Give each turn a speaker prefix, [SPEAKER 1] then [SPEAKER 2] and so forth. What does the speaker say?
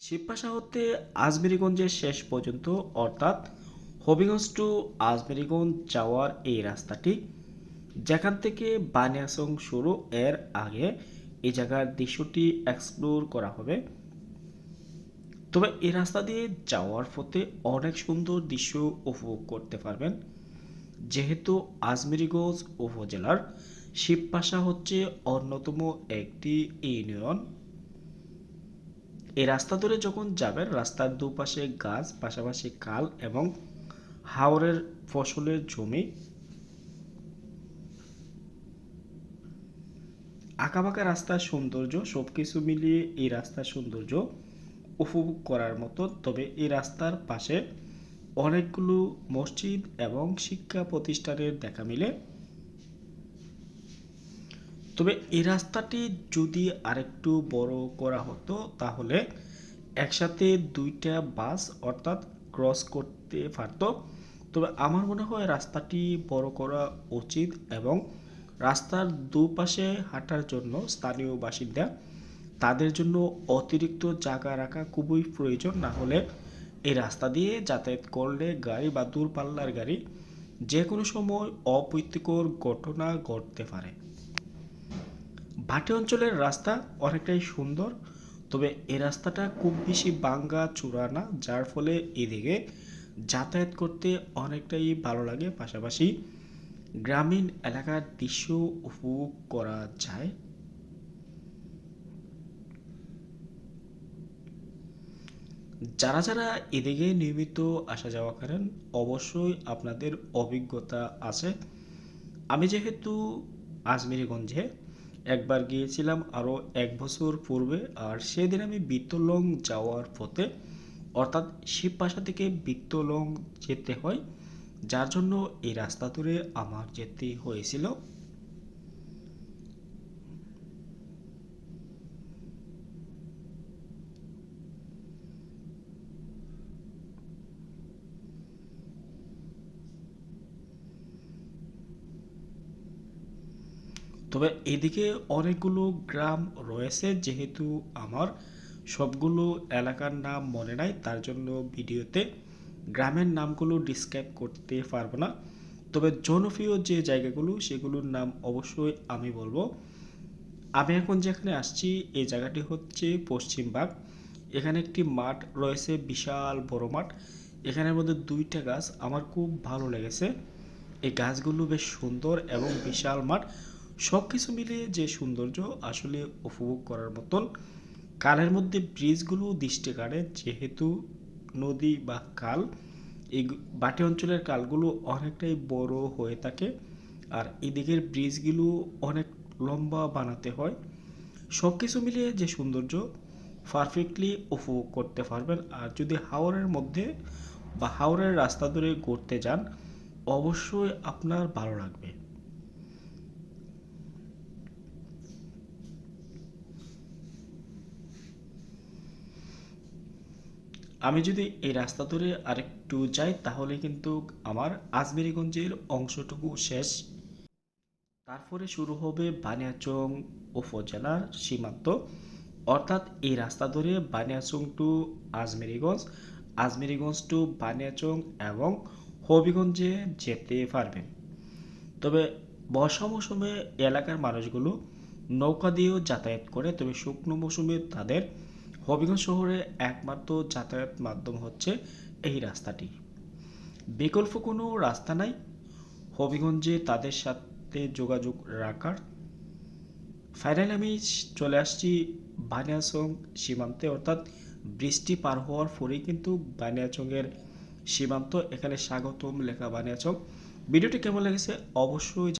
[SPEAKER 1] শিবপাশা হতে আজমেরীগঞ্জের শেষ পর্যন্ত, অর্থাৎ হবিগঞ্জ টু আজমেরীগঞ্জ যাওয়ার এই রাস্তাটি, যেখান থেকে বানিয়াসং শুরু, এর আগে এই জায়গার দৃশ্যটি এক্সপ্লোর করা হবে। তবে এই রাস্তা দিয়ে যাওয়ার পথে অনেক সুন্দর দৃশ্য উপভোগ করতে পারবেন। যেহেতু আজমেরীগঞ্জ উপজেলার, শিবপাশা হচ্ছে অন্যতম একটি ইউনিয়ন। এই রাস্তা ধরে যখন যাবেন, রাস্তার দুপাশে গাছ, পাশাপাশি কাল এবং হাওরের ফসলের জমি, আঁকাবাঁকা রাস্তার সৌন্দর্য, সবকিছু মিলিয়ে এই রাস্তার সৌন্দর্য উপভোগ করার মতো। তবে এই রাস্তার পাশে অনেকগুলো মসজিদ এবং শিক্ষা প্রতিষ্ঠানের দেখা মিলে। তবে এই রাস্তাটি যদি আরেকটু বড় করা হতো, তাহলে একসাথে দুইটা বাস অর্থাৎ ক্রস করতে পারতো। তবে আমার মনে হয় রাস্তাটি বড় করা উচিত এবং রাস্তার দুপাশে হাঁটার জন্য স্থানীয় বাসিন্দা তাদের জন্য অতিরিক্ত জায়গা রাখা খুবই প্রয়োজন। না হলে এই রাস্তা দিয়ে যাতায়াত করলে গাড়ি বা দূরপাল্লার গাড়ি যে কোনো সময় অপ্রীতিকর ঘটনা ঘটতে পারে। ভাটি অঞ্চলের রাস্তা অনেকটাই সুন্দর, তবে এ রাস্তাটা খুব বেশি বাঙ্গা চূড়া না যার ফলে এদিকে যাতায়াত করতে অনেকটাই ভালো লাগে। পাশাপাশি গ্রামীণ এলাকার দৃশ্য উপভোগ করা যায়। যারা যারা এদিকে নিয়মিত আসা যাওয়া করেন, অবশ্যই আপনাদের অভিজ্ঞতা আছে। আমি যেহেতু আজমেরীগঞ্জে একবার গিয়েছিলাম আরও এক বছর পূর্বে আর সেদিন আমি বিত্তলং যাওয়ার পথে অর্থাৎ শিবপাশা থেকে বিত্তলং যেতে হয়, যার জন্য এই রাস্তা ধরে আমার যেতে হয়েছিল। তবে এদিকে অনেকগুলো গ্রাম রয়েছে যেহেতু আমার সবগুলো এলাকার নাম মনে নাই, তার জন্য ভিডিওতে গ্রামের নামগুলো ডিসক্রাইব করতে পারব না। তবে জনপ্রিয় যে জায়গাগুলো, সেগুলোর নাম অবশ্যই আমি বলব। আমি এখন যেখানে আসছি, এই জায়গাটি হচ্ছে পশ্চিমবাগ এখানে একটি মাঠ রয়েছে, বিশাল বড় মাঠ। এখানের মধ্যে দুইটা গাছ আমার খুব ভালো লেগেছে। এই গাছগুলো বেশ সুন্দর এবং বিশাল মাঠ। সব কিছু মিলিয়ে যে সৌন্দর্য আসলে উপভোগ করার মতন, কালের মধ্যে ব্রিজগুলো দৃষ্টি কাড়ে, যেহেতু নদী বা কাল এই বাটি অঞ্চলের কালগুলো অনেকটাই বড় হয়ে থাকে আর এদিকের ব্রিজগুলো অনেক লম্বা বানাতে হয়। সব কিছু মিলিয়ে যে সৌন্দর্য পারফেক্টলি উপভোগ করতে পারবেন আর যদি হাওড়ের মধ্যে বা হাওড়ের রাস্তা ধরে ঘুরতে যান, অবশ্যই আপনার ভালো লাগবে। আমি যদি এই রাস্তা ধরে আরেকটু যাই, তাহলে কিন্তু আমার আজমেরীগঞ্জের অংশটুকু শেষ। তারপরে শুরু হবে বানিয়াচং উপজেলার সীমান্ত। অর্থাৎ এই রাস্তা ধরে বানিয়াচং টু আজমেরীগঞ্জ আজমেরীগঞ্জ টু বানিয়াচং এবং হবিগঞ্জে যেতে পারবেন। তবে বর্ষা মৌসুমে এলাকার মানুষগুলো নৌকা দিয়েও যাতায়াত করে, তবে শুকনো মৌসুমে তাদের হবিগঞ্জ শহরে একমাত্র যাতায়াত মাধ্যম হচ্ছে এই রাস্তাটি। বিকল্প কোনো রাস্তা নাই। হবিগঞ্জে তাদের সাথে যোগাযোগ রাখার। ফাইনালি আমি চলে আসছি বানিয়াচং সীমান্তে, অর্থাৎ বৃষ্টি পার হওয়ার পরেই কিন্তু বানিয়াচংয়ের সীমান্ত। এখানে স্বাগতম লেখা বানিয়াচং। ভিডিওটি কেমন লেগেছে অবশ্যই